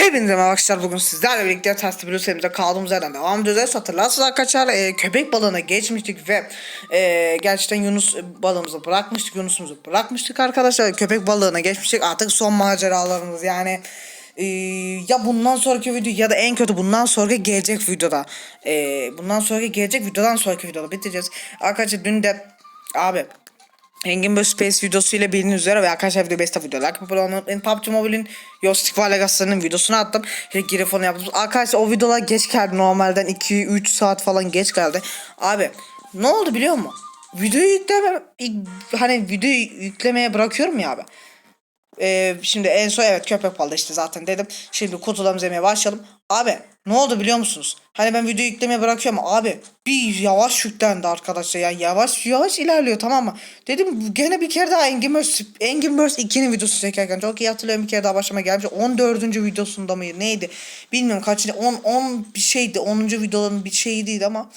Hepinize merhaba arkadaşlar bugün sizlerle birlikte Testi Blue serimize kaldığımız yerden devam ediyoruz. Hatırlarsınız arkadaşlar e, köpek balığına geçmiştik ve e, gerçekten Yunus balığımızı bırakmıştık. Yunus'umuzu bırakmıştık arkadaşlar. Köpek balığına geçmiştik. Artık son maceralarımız yani e, ya bundan sonraki video ya da en kötü bundan sonraki gelecek videoda. E, bundan sonraki gelecek videodan sonraki videoda bitireceğiz. Arkadaşlar dün de abi Engin Böyle Space videosu ile bildiğiniz üzere ve arkadaşlar video besta video like yapıp olmayı unutmayın. PUBG Mobile'in Yostik Var Legacy'nin videosunu attım. İşte girifonu yaptım. Arkadaşlar o videolar geç geldi normalden 2-3 saat falan geç geldi. Abi ne oldu biliyor musun? Videoyu yükleme hani videoyu yüklemeye bırakıyorum ya abi. Ee, şimdi en son evet köpek balığı işte zaten dedim. Şimdi kutularımızı yemeye başlayalım. Abi ne oldu biliyor musunuz? Hani ben video yüklemeye bırakıyorum abi. Bir yavaş yüklendi arkadaşlar. Yani yavaş yavaş ilerliyor tamam mı? Dedim gene bir kere daha Engin Burst, Engin Burst 2'nin videosu çekerken çok iyi hatırlıyorum bir kere daha başıma gelmiş. 14. videosunda mıydı neydi? Bilmiyorum kaçıncı 10 10 bir şeydi. 10. videoların bir şeyiydi ama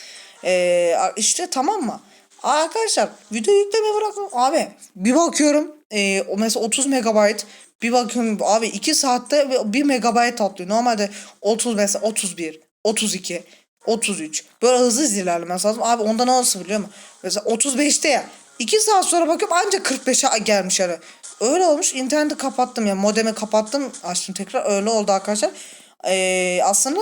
ee, işte tamam mı? Arkadaşlar video yüklemeye bıraktım. Abi bir bakıyorum e, mesela 30 megabayt bir bakıyorum abi 2 saatte 1 megabayt atlıyor. Normalde 30 mesela 31, 32, 33 böyle hızlı ilerlemesi lazım. Abi onda nasıl biliyor musun? Mesela 35'te ya 2 saat sonra bakıyorum ancak 45'e gelmiş yani. Öyle olmuş. interneti kapattım ya. Modemi kapattım. Açtım tekrar. Öyle oldu arkadaşlar. Ee, aslında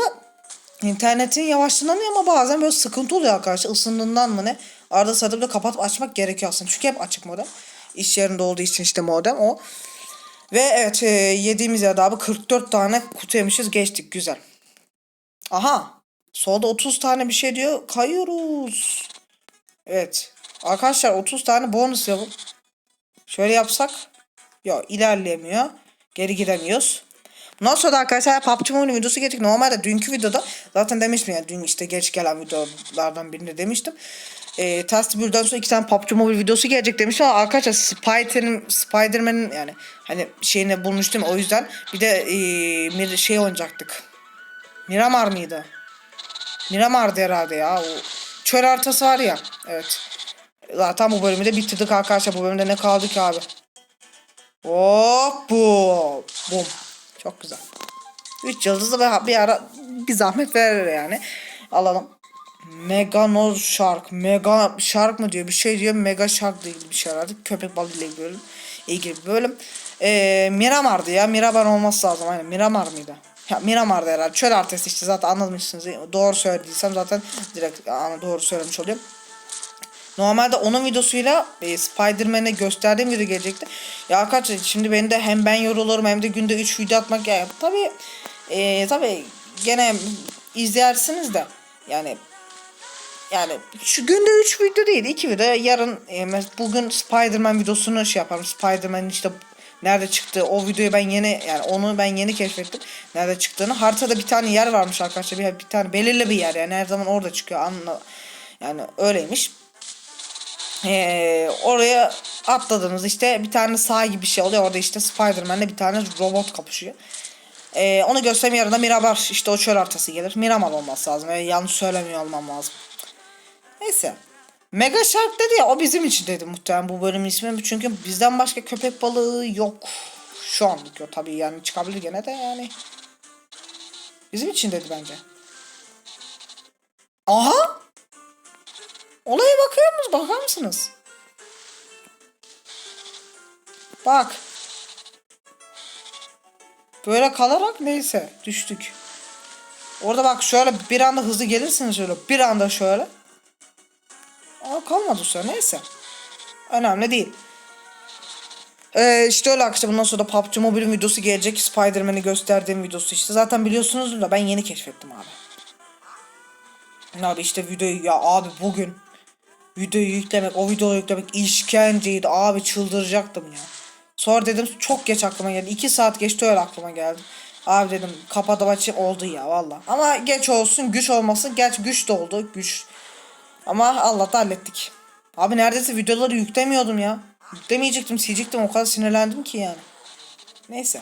internetin yavaşlığından ama bazen böyle sıkıntı oluyor arkadaşlar. Isındığından mı ne? Arada sırada de kapatıp açmak gerekiyor aslında. Çünkü hep açık modem. İş yerinde olduğu için işte modem o. Ve evet e, yediğimiz yerde abi 44 tane kutu yemişiz geçtik güzel. Aha solda 30 tane bir şey diyor kayıyoruz. Evet arkadaşlar 30 tane bonus yapalım. Şöyle yapsak. Yok ilerleyemiyor. Geri gidemiyoruz. Bundan sonra da arkadaşlar PUBG Mobile videosu gelecek. Normalde dünkü videoda zaten demiştim yani dün işte geç gelen videolardan birinde demiştim. E, Test Bür'den sonra iki tane PUBG Mobile videosu gelecek demiştim ama arkadaşlar Spider'in Spiderman'in yani hani şeyini bulmuştum o yüzden bir de e, bir şey oynayacaktık. Miramar mıydı? Miramar'dı herhalde ya. O çöl haritası var ya. Evet. Zaten bu bölümü de bitirdik arkadaşlar. Bu bölümde ne kaldı ki abi? Hop bu. Bum. Çok güzel. 3 yıldızlı ve bir ara bir zahmet verir yani. Alalım. Meganoz Shark. Mega Shark mı diyor? Bir şey diyor. Mega Shark değil bir şey herhalde. Köpek balığı ile ilgili bölüm. İlgili bir bölüm. Ee, Miramar'dı ya. Miramar olması lazım. Aynen. Miramar mıydı? Ya Miramar'dı herhalde. Çöl haritası işte zaten anlamışsınız. Doğru söylediysem zaten direkt doğru söylemiş oluyorum. Normalde onun videosuyla e, Spider-Man'e gösterdiğim video gelecekti. Ya arkadaşlar şimdi ben de hem ben yorulurum hem de günde 3 video atmak ya tabi e, tabi gene izlersiniz de yani yani şu günde 3 video değil 2 video. Yarın e, bugün Spider-Man videosunu şey yaparım. Spider-Man'in işte nerede çıktı o videoyu ben yeni yani onu ben yeni keşfettim. Nerede çıktığını. Haritada bir tane yer varmış arkadaşlar. Bir, bir tane belirli bir yer yani. Her zaman orada çıkıyor. Anla yani öyleymiş. Ee, oraya atladınız işte bir tane sağ gibi bir şey oluyor. Orada işte Spider-Man'le bir tane robot kapışıyor. Ee, onu göstereyim yarına Mirabar işte o çöl haritası gelir. Miramal olması lazım. Yani yanlış söylemiyor olmam lazım. Neyse. Mega Shark dedi ya o bizim için dedi muhtemelen bu bölümün ismi. Çünkü bizden başka köpek balığı yok. Şu anlık yok tabii yani çıkabilir gene de yani. Bizim için dedi bence. Aha! Olaya bakıyor musunuz? Bakar mısınız? Bak. Böyle kalarak neyse düştük. Orada bak şöyle bir anda hızlı gelirsiniz şöyle bir anda şöyle. Aa kalmadı sonra neyse. Önemli değil. Ee, işte öyle arkadaşlar bundan sonra da PUBG Mobile videosu gelecek. Spider-Man'i gösterdiğim videosu işte. Zaten biliyorsunuz da ben yeni keşfettim abi. Abi işte videoyu ya abi bugün videoyu yüklemek, o videoyu yüklemek işkenceydi. Abi çıldıracaktım ya. Sonra dedim çok geç aklıma geldi. 2 saat geçti öyle aklıma geldi. Abi dedim kapatıp açayım oldu ya valla. Ama geç olsun güç olmasın. Geç güç de oldu güç. Ama Allah'ta hallettik. Abi neredeyse videoları yüklemiyordum ya. Yüklemeyecektim silecektim o kadar sinirlendim ki yani. Neyse.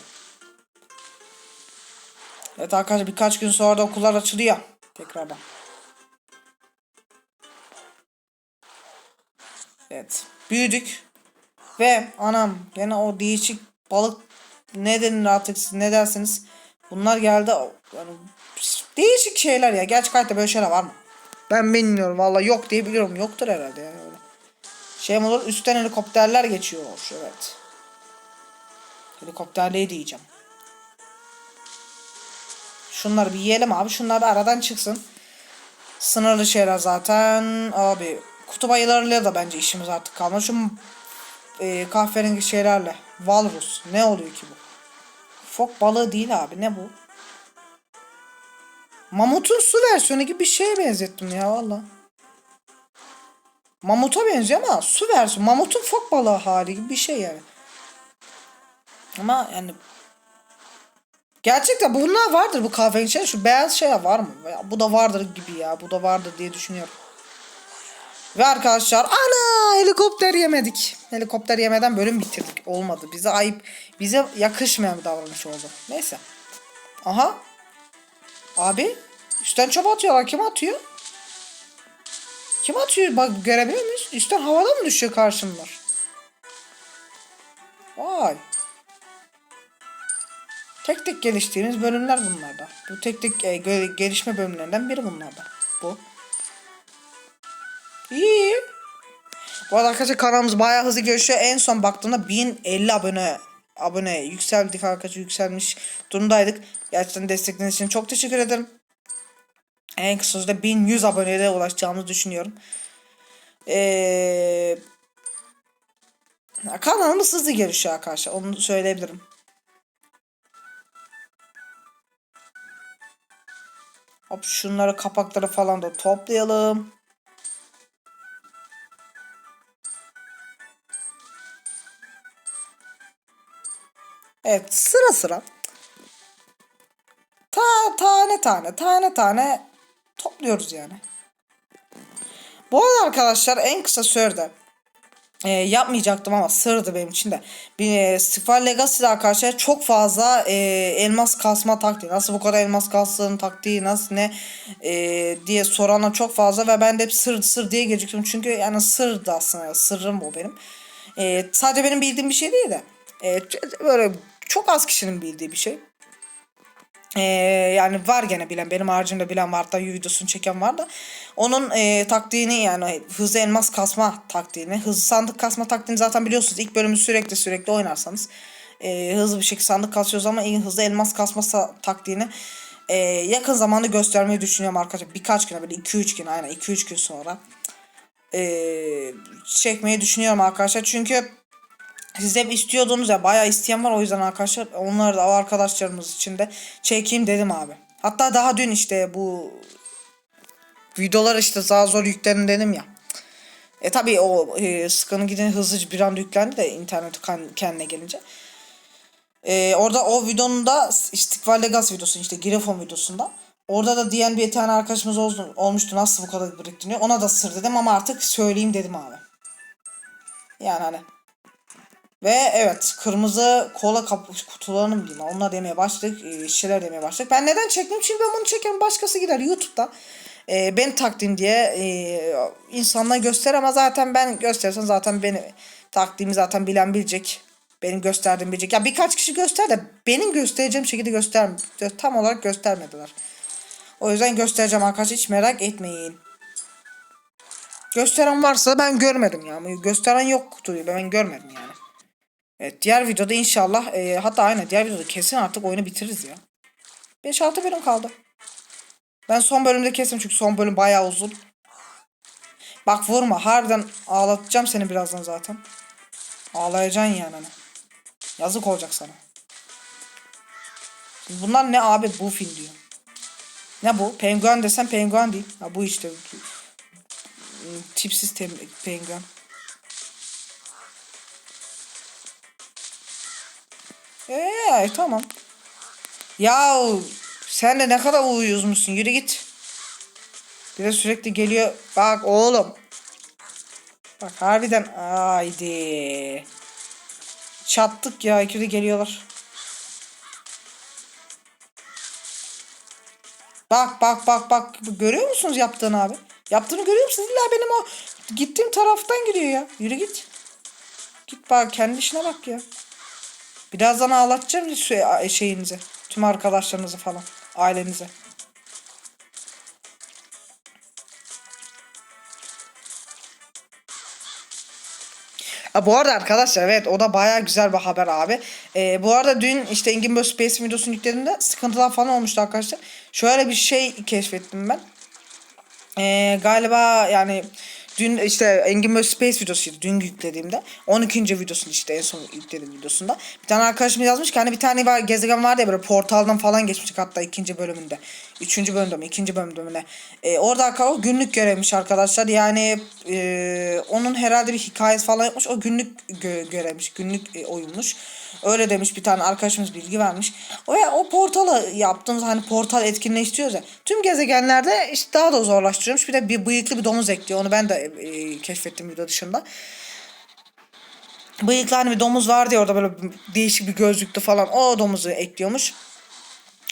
Evet arkadaşlar birkaç gün sonra da okullar açılıyor. Tekrardan. Evet. Büyüdük. Ve anam gene o değişik balık ne denir artık siz ne dersiniz. Bunlar geldi. Yani değişik şeyler ya. Gerçek hayatta böyle şeyler var mı? Ben bilmiyorum. Valla yok diye biliyorum. Yoktur herhalde yani öyle. Şey olur? Üstten helikopterler geçiyor. Evet. Helikopterliği diyeceğim. Şunları bir yiyelim abi. Şunlar bir aradan çıksın. Sınırlı şeyler zaten. Abi kutup ayılarıyla da bence işimiz artık kalmadı. Şu e, kahverengi şeylerle. Walrus. Ne oluyor ki bu? Fok balığı değil abi. Ne bu? Mamutun su versiyonu gibi bir şeye benzettim ya valla. Mamuta benziyor ama su versiyonu. Mamutun fok balığı hali gibi bir şey yani. Ama yani Gerçekten bunlar vardır bu kahverengi şey. Şu beyaz şey var mı? Ya bu da vardır gibi ya. Bu da vardır diye düşünüyorum. Ve arkadaşlar ana helikopter yemedik. Helikopter yemeden bölüm bitirdik. Olmadı. Bize ayıp. Bize yakışmayan bir davranış oldu. Neyse. Aha. Abi. Üstten çöp atıyorlar. Kim atıyor? Kim atıyor? Bak görebiliyor muyuz? Üstten havada mı düşüyor karşımlar? Vay. Tek tek geliştiğimiz bölümler bunlarda. Bu tek tek e, gelişme bölümlerinden biri bunlarda. Bu. İyi. Bu arada arkadaşlar kanalımız bayağı hızlı gelişiyor. En son baktığımda 1050 abone abone yükseldik arkadaşlar yükselmiş durumdaydık. Gerçekten destekleriniz için çok teşekkür ederim. En kısa sürede 1100 aboneye ulaşacağımızı düşünüyorum. Ee, kanalımız hızlı gelişiyor arkadaşlar. Onu söyleyebilirim. Hop şunları kapakları falan da toplayalım. Evet sıra sıra. Ta tane tane tane tane topluyoruz yani. Bu arada arkadaşlar en kısa sürede e, yapmayacaktım ama sırdı benim için de. Bir e, Sifar Legacy'de arkadaşlar çok fazla e, elmas kasma taktiği. Nasıl bu kadar elmas kastığın taktiği nasıl ne e, diye soranlar çok fazla ve ben de hep sır sır diye geciktim. Çünkü yani sırdı aslında sırrım o benim. E, sadece benim bildiğim bir şey değil de e, böyle çok az kişinin bildiği bir şey. Ee, yani var gene bilen benim haricimde bilen var da videosunu çeken var da. Onun e, taktiğini yani hızlı elmas kasma taktiğini hızlı sandık kasma taktiğini zaten biliyorsunuz. İlk bölümü sürekli sürekli oynarsanız e, hızlı bir şekilde sandık kasıyoruz ama en hızlı elmas kasma taktiğini e, yakın zamanda göstermeyi düşünüyorum arkadaşlar. Birkaç güne böyle 2-3 gün aynen 2-3 gün sonra e, çekmeyi düşünüyorum arkadaşlar. Çünkü siz hep istiyordunuz ya bayağı isteyen var o yüzden arkadaşlar onlar da o arkadaşlarımız için de çekeyim dedim abi. Hatta daha dün işte bu videolar işte daha zor yüklerin dedim ya. E tabi o e, sıkının giden hızlıca bir anda yüklendi de internet kendine gelince. E, orada o videonun da İstikbal Legas videosu işte Girifon videosunda. Orada da diyen bir tane arkadaşımız oldu, olmuştu nasıl bu kadar biriktiriyor. Ona da sır dedim ama artık söyleyeyim dedim abi. Yani hani ve evet kırmızı kola kap kutularını mı diyeyim onlar demeye başladık. E, şeyler demeye başladık. Ben neden çektim? Çünkü ben bunu çeken başkası gider YouTube'da. E, ben takdim diye e, insanlara göster ama zaten ben göstersem zaten beni taktiğimi zaten bilen bilecek. Benim gösterdiğim bilecek. Ya birkaç kişi göster de benim göstereceğim şekilde göster tam olarak göstermediler. O yüzden göstereceğim arkadaşlar hiç merak etmeyin. Gösteren varsa ben görmedim yani. Gösteren yoktu ben görmedim yani. Evet diğer videoda inşallah e, hatta aynen diğer videoda kesin artık oyunu bitiririz ya. 5-6 bölüm kaldı. Ben son bölümde kesim çünkü son bölüm bayağı uzun. Bak vurma harbiden ağlatacağım seni birazdan zaten. Ağlayacaksın yani. hani. Yazık olacak sana. Bunlar ne abi bu film diyor. Ne bu? Penguen desem penguen değil. Ha bu işte. Tipsiz penguen. Eee tamam. Ya sen de ne kadar uyuyormuşsun yürü git. Bir de sürekli geliyor. Bak oğlum. Bak harbiden haydi. Çattık ya ikili geliyorlar. Bak bak bak bak görüyor musunuz yaptığını abi? Yaptığını görüyor musunuz? İlla benim o gittiğim taraftan gidiyor ya. Yürü git. Git bak kendi işine bak ya. Birazdan ağlatacağım şey, şeyinizi. Tüm arkadaşlarınızı falan. Ailenize. Ha, bu arada arkadaşlar evet o da baya güzel bir haber abi. Ee, bu arada dün işte Engin Böyle Space videosunu yüklediğimde sıkıntılar falan olmuştu arkadaşlar. Şöyle bir şey keşfettim ben. Ee, galiba yani dün işte Engin Space videosuydu dün yüklediğimde. 12. videosunu işte en son yüklediğim videosunda. Bir tane arkadaşım yazmış ki hani bir tane var, gezegen vardı ya böyle portaldan falan geçmiştik hatta ikinci bölümünde. Üçüncü bölümde mi ikinci bölümde mi ne? Ee, orada o günlük görevmiş arkadaşlar. Yani e, onun herhalde bir hikayesi falan yapmış o günlük gö- görevmiş günlük e, oyunmuş. Öyle demiş bir tane arkadaşımız bilgi vermiş. O ya o portalı yaptığımız hani portal etkinleştiriyoruz ya. Tüm gezegenlerde işte daha da zorlaştırıyormuş. Bir de bir bıyıklı bir domuz ekliyor. Onu ben de e, keşfettim video dışında bıyıklı hani bir domuz vardı ya orada böyle değişik bir gözlüklü falan o domuzu ekliyormuş.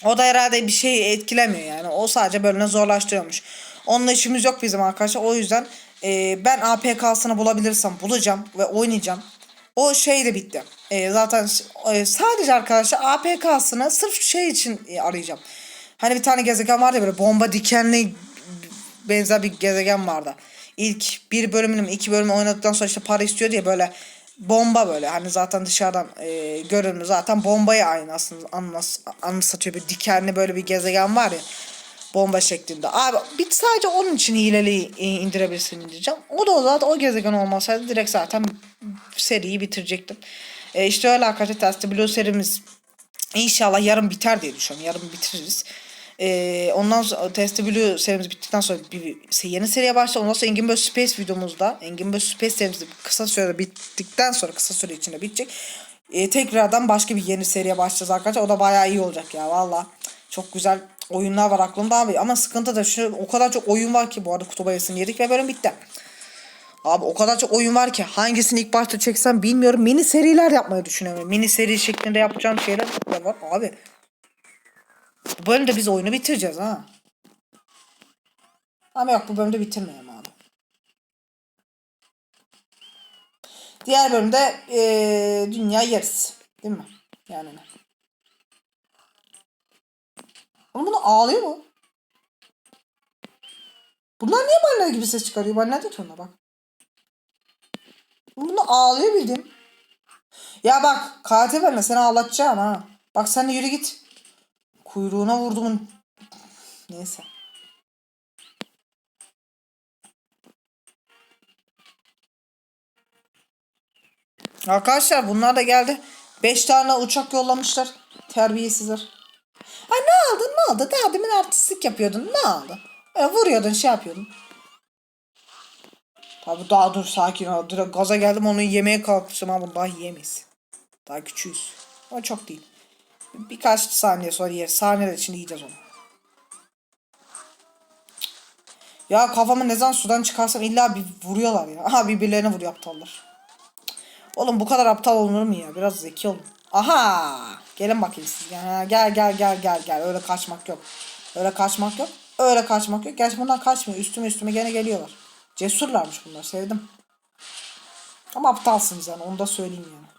O da herhalde bir şey etkilemiyor yani. O sadece bölümü zorlaştırıyormuş. Onunla işimiz yok bizim arkadaşlar. O yüzden e, ben APK'sını bulabilirsem bulacağım ve oynayacağım. O şey de bitti. E, zaten e, sadece arkadaşlar APK'sını sırf şey için e, arayacağım. Hani bir tane gezegen vardı böyle bomba dikenli benzer bir gezegen vardı. İlk bir bölümünü mü iki bölümü oynadıktan sonra işte para istiyor diye böyle bomba böyle hani zaten dışarıdan e, görünümü zaten bombaya aynı aslında anlas, anımsatıyor bir dikenli böyle bir gezegen var ya bomba şeklinde. Abi bir sadece onun için hileli e, indirebilirsin diyeceğim. O da o zaten o gezegen olmasaydı direkt zaten seriyi bitirecektim. E, işte öyle Testi Blue serimiz İnşallah yarın biter diye düşünüyorum. Yarın bitiririz. Ee, ondan sonra Testi Blue serimiz bittikten sonra bir, bir yeni seriye başlar. Ondan sonra Engin Böyle Space videomuzda Engin Böyle Space serimiz kısa sürede bittikten sonra kısa süre içinde bitecek. Ee, tekrardan başka bir yeni seriye başlayacağız arkadaşlar. O da bayağı iyi olacak ya valla. Çok güzel oyunlar var aklımda abi. Ama sıkıntı da şu o kadar çok oyun var ki bu arada kutu bayasını yedik ve bölüm bitti. Abi o kadar çok oyun var ki hangisini ilk başta çeksem bilmiyorum. Mini seriler yapmayı düşünüyorum. Mini seri şeklinde yapacağım şeyler var abi. Bu bölümde biz oyunu bitireceğiz ha. Ama yok bu bölümde bitirmeyelim abi. Diğer bölümde eee dünya yeriz. Değil mi? Yani ne? Oğlum bunu ağlıyor mu? Bunlar niye balina gibi ses çıkarıyor? Balina değil ki onlar bak. Bunu ağlıyor bildim. Ya bak katil verme seni ağlatacağım ha. Bak sen de yürü git. Kuyruğuna vurdumun. Neyse. Arkadaşlar bunlar da geldi. 5 tane uçak yollamışlar. Terbiyesizler. Ay ne aldın ne oldu? Daha demin artistlik yapıyordun. Ne oldu? Öyle vuruyordun şey yapıyordun. Tabi daha dur sakin ol. Dur, gaza geldim onu yemeye kalkmışım ama daha yiyemeyiz. Daha küçüğüz. Ama çok değil. Birkaç saniye sonra yeriz. Saniyeler içinde yiyeceğiz onu. Ya kafamı ne zaman sudan çıkarsam illa bir vuruyorlar ya. Aha birbirlerine vuruyor aptallar. Oğlum bu kadar aptal olunur mu ya? Biraz zeki olun. Aha! Gelin bakayım siz. Ya, gel gel gel gel gel. Öyle kaçmak yok. Öyle kaçmak yok. Öyle kaçmak yok. Gerçi bundan kaçmıyor. Üstüme üstüme gene geliyorlar. Cesurlarmış bunlar. Sevdim. Ama aptalsınız yani. Onu da söyleyeyim yani.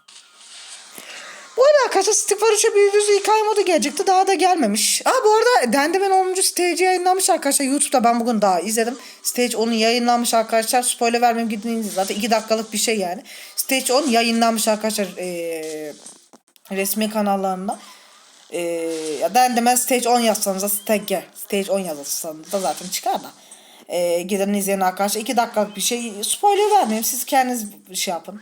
Arada arkadaşlar Stick Var 3'e bir yüzü hikaye modu gelecekti. Daha da gelmemiş. Aa bu arada Dendemen 10. stage yayınlanmış arkadaşlar. YouTube'da ben bugün daha izledim. Stage 10'un yayınlanmış arkadaşlar. Spoiler vermem gidin izleyin. Zaten 2 dakikalık bir şey yani. Stage 10 yayınlanmış arkadaşlar. Ee, resmi kanallarında. Ee, ya Dendemen Stage 10 yazsanız da Stage, Stage 10 yazarsanız da zaten çıkar da. Ee, gidin izleyin arkadaşlar. 2 dakikalık bir şey. Spoiler vermeyeyim. Siz kendiniz şey yapın.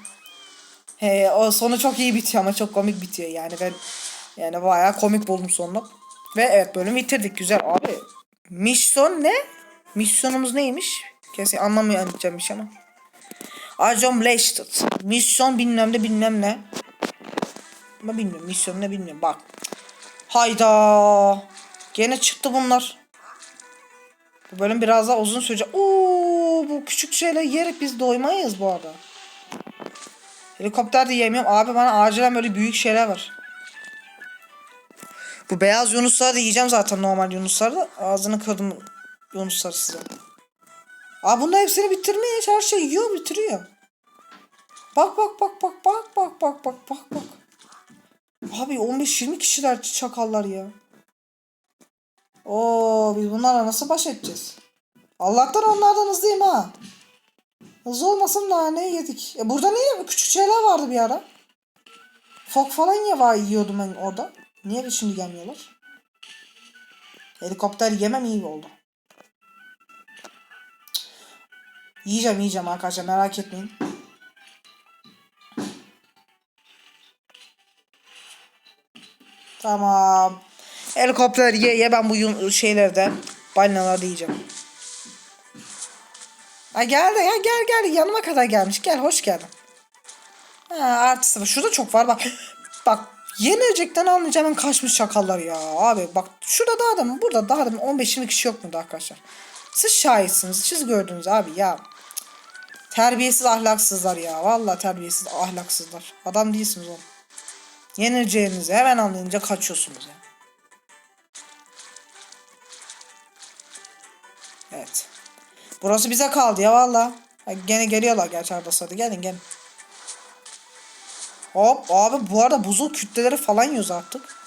He, o sonu çok iyi bitiyor ama çok komik bitiyor yani ben yani bayağı komik buldum sonunu. Ve evet bölümü bitirdik güzel abi. Misyon ne? Misyonumuz neymiş? Kesin anlamıyor anlayacağım bir şey ama. Ajom Lasted. Misyon bilmem ne bilmem ne. Ama bilmiyorum misyon ne bilmiyorum bak. Hayda. Gene çıktı bunlar. Bu bölüm biraz daha uzun sürecek. Oo, bu küçük şeyler yerek biz doymayız bu arada. Helikopter de yemiyorum. Abi bana acilen böyle büyük şeyler var. Bu beyaz yunusları da yiyeceğim zaten normal yunusları da. Ağzını kırdım yunusları size. Abi bunda hepsini bitirmeye her şey yiyor bitiriyor. Bak bak bak bak bak bak bak bak bak bak. Abi 15-20 kişiler çakallar ya. Oo biz bunlarla nasıl baş edeceğiz? Allah'tan onlardan hızlıyım ha. Hızlı olmasın da ne yedik. E burada niye küçük şeyler vardı bir ara? Fok falan ya yiyordum ben orada. Niye şimdi gelmiyorlar? Helikopter yemem iyi oldu. Yiyeceğim yiyeceğim arkadaşlar merak etmeyin. Tamam. Helikopter ye ye ben bu şeylerde balinalarda yiyeceğim. Ha geldi ya gel gel yanıma kadar gelmiş. Gel hoş geldin. Ha artısı var. Şurada çok var bak. Bak yenecekten anlayacağım hemen kaçmış şakallar ya. Abi bak şurada daha da burada daha da 15-20 kişi yok mu arkadaşlar? Siz şahitsiniz. Siz gördünüz abi ya. Terbiyesiz ahlaksızlar ya. Vallahi terbiyesiz ahlaksızlar. Adam değilsiniz oğlum. Yenileceğinizi hemen anlayınca kaçıyorsunuz ya. Evet. Burası bize kaldı ya valla. Gene geliyorlar gerçi arada. Gelin gelin. Hop abi bu arada buzul kütleleri falan yiyoruz artık.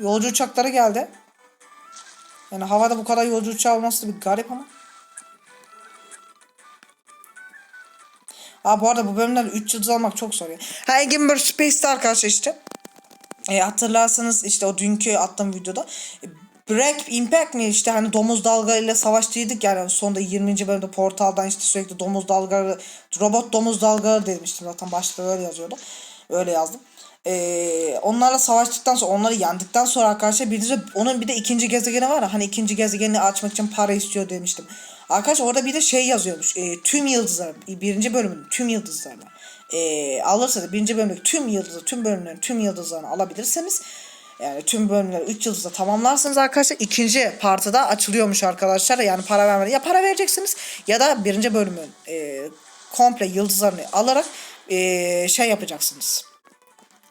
Yolcu uçakları geldi. Yani havada bu kadar yolcu uçağı olması bir garip ama. Aa bu arada bu bölümlerde 3 yıldız almak çok zor ya. Ha Egin Bird Space'te arkadaşlar işte. E, hatırlarsanız işte o dünkü attığım videoda Break Impact mi işte hani domuz dalga ile savaştıydık yani sonunda 20. bölümde portaldan işte sürekli domuz dalgaları robot domuz dalgaları demiştim zaten başta öyle yazıyordu. Öyle yazdım. Ee, onlarla savaştıktan sonra onları yendikten sonra arkadaşlar bir de onun bir de ikinci gezegeni var ya hani ikinci gezegenini açmak için para istiyor demiştim. Arkadaşlar orada bir de şey yazıyormuş. e, tüm yıldızlar birinci bölümün tüm yıldızlarla e, alırsanız birinci bölümdeki tüm yıldızı tüm bölümlerin tüm yıldızlarını alabilirseniz yani tüm bölümleri 3 yıldızda tamamlarsanız arkadaşlar ikinci partıda açılıyormuş arkadaşlar. Yani para vermeden ya para vereceksiniz ya da birinci bölümün e, komple yıldızlarını alarak e, şey yapacaksınız.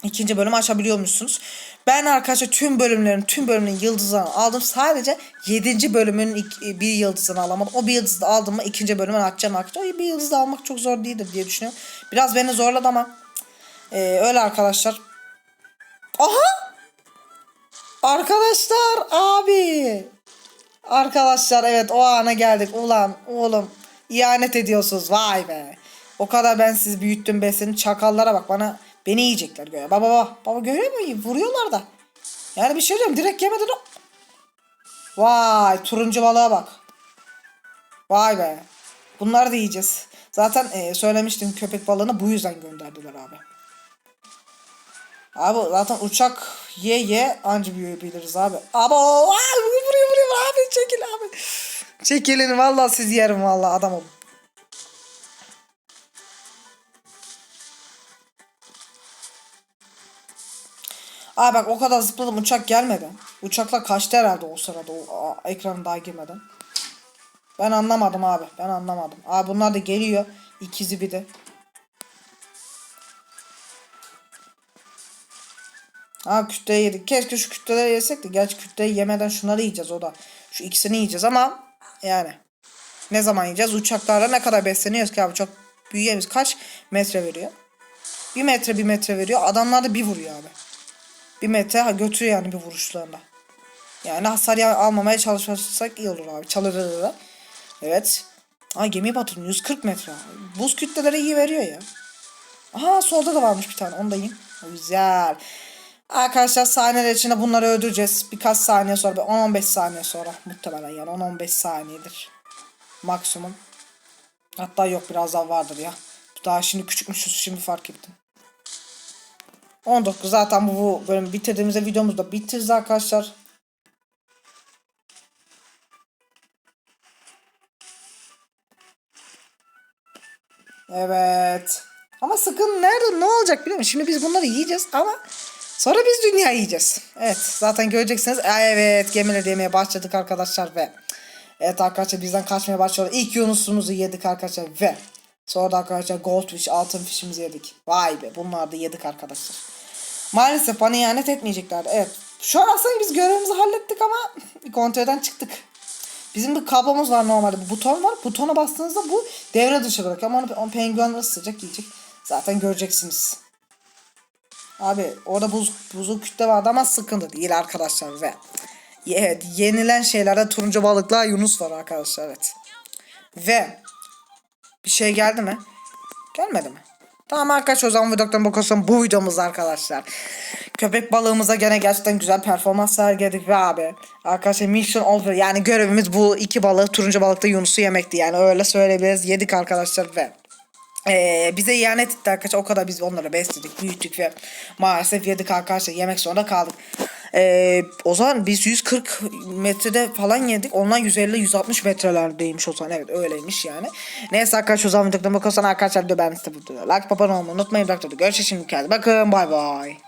İkinci bölümü açabiliyormuşsunuz. Ben arkadaşlar tüm bölümlerin tüm bölümün yıldızlarını aldım. Sadece 7. bölümün ilk, bir yıldızını alamadım. O bir yıldızı aldım mı ikinci bölümü açacağım arkadaşlar. Bir yıldızı almak çok zor değildir diye düşünüyorum. Biraz beni zorladı ama e, öyle arkadaşlar. Aha! Arkadaşlar abi. Arkadaşlar evet o ana geldik. Ulan oğlum ihanet ediyorsunuz vay be. O kadar ben sizi büyüttüm besledim. Çakallara bak bana beni yiyecekler göğe. Baba baba baba görüyor musun? Vuruyorlar da. Yani bir şey diyeyim direkt yemeden o. Vay turuncu balığa bak. Vay be. Bunları da yiyeceğiz. Zaten e, söylemiştim köpek balığını bu yüzden gönderdiler abi. Abi zaten uçak ye ye anca büyüyebiliriz abi. Abi vuruyor vuruyor abi çekil abi. Çekilin vallahi siz yerim vallahi adam olun. Abi bak o kadar zıpladım uçak gelmedi. Uçaklar kaçtı herhalde o sırada o a, ekranın daha girmeden. Ben anlamadım abi. Ben anlamadım. Abi bunlar da geliyor. İkizi bir de. Ha kütleyi yedik. Keşke şu kütleleri yesek de. Gerçi kütleyi yemeden şunları yiyeceğiz o da. Şu ikisini yiyeceğiz ama yani. Ne zaman yiyeceğiz? Uçaklarla ne kadar besleniyoruz ki abi? Çok büyüyemiz. Kaç metre veriyor? Bir metre bir metre veriyor. Adamlar da bir vuruyor abi. Bir metre ha, götürüyor yani bir vuruşlarında. Yani hasar ya- almamaya çalışırsak iyi olur abi. Çalırır da. Evet. Aa gemiyi batırın. 140 metre. Buz kütleleri iyi veriyor ya. Aha solda da varmış bir tane. Onu da yiyeyim. Güzel. Arkadaşlar saniyeler içinde bunları öldüreceğiz. Birkaç saniye sonra, bir 10-15 saniye sonra muhtemelen yani 10-15 saniyedir. Maksimum. Hatta yok biraz daha vardır ya. Daha şimdi küçükmüşüz şimdi fark ettim. 19 zaten bu, bölümü bitirdiğimizde videomuzu da bitiririz arkadaşlar. Evet. Ama sıkın nerede ne olacak biliyor musun? Şimdi biz bunları yiyeceğiz ama sonra biz dünya yiyeceğiz. Evet zaten göreceksiniz. Evet gemiler yemeye başladık arkadaşlar ve Evet arkadaşlar bizden kaçmaya başlıyor. İlk yunusumuzu yedik arkadaşlar ve sonra da arkadaşlar goldfish altın fişimizi yedik. Vay be bunlar da yedik arkadaşlar. Maalesef bana ihanet etmeyeceklerdi. Evet. Şu an aslında biz görevimizi hallettik ama kontrolden çıktık. Bizim bir kablomuz var normalde. Bu buton var. Butona bastığınızda bu devre dışı bırakıyor. Ama onu, onu penguen sıcak yiyecek. Zaten göreceksiniz. Abi orada buz, buzul kütle vardı ama sıkıntı değil arkadaşlar ve evet, yenilen şeylerde turuncu balıkla Yunus var arkadaşlar evet. Ve bir şey geldi mi? Gelmedi mi? Tamam arkadaşlar o zaman videodan bakarsan bu videomuz arkadaşlar. Köpek balığımıza gene gerçekten güzel performans sergiledik ve abi. Arkadaşlar mission over yani görevimiz bu iki balığı turuncu balıkta Yunus'u yemekti yani öyle söyleyebiliriz. Yedik arkadaşlar ve ee, bize ihanet etti arkadaşlar. O kadar biz onları besledik, büyüttük ve maalesef yedik arkadaşlar. Yemek zorunda kaldık. Ee, o zaman biz 140 metrede falan yedik. Onlar 150-160 metrelerdeymiş o zaman. Evet öyleymiş yani. Neyse arkadaşlar o zaman videodan bakarsan arkadaşlar video videoya like, abone olmayı unutmayın. Bıraktım. Görüşürüz şimdi. Bakın bay bay.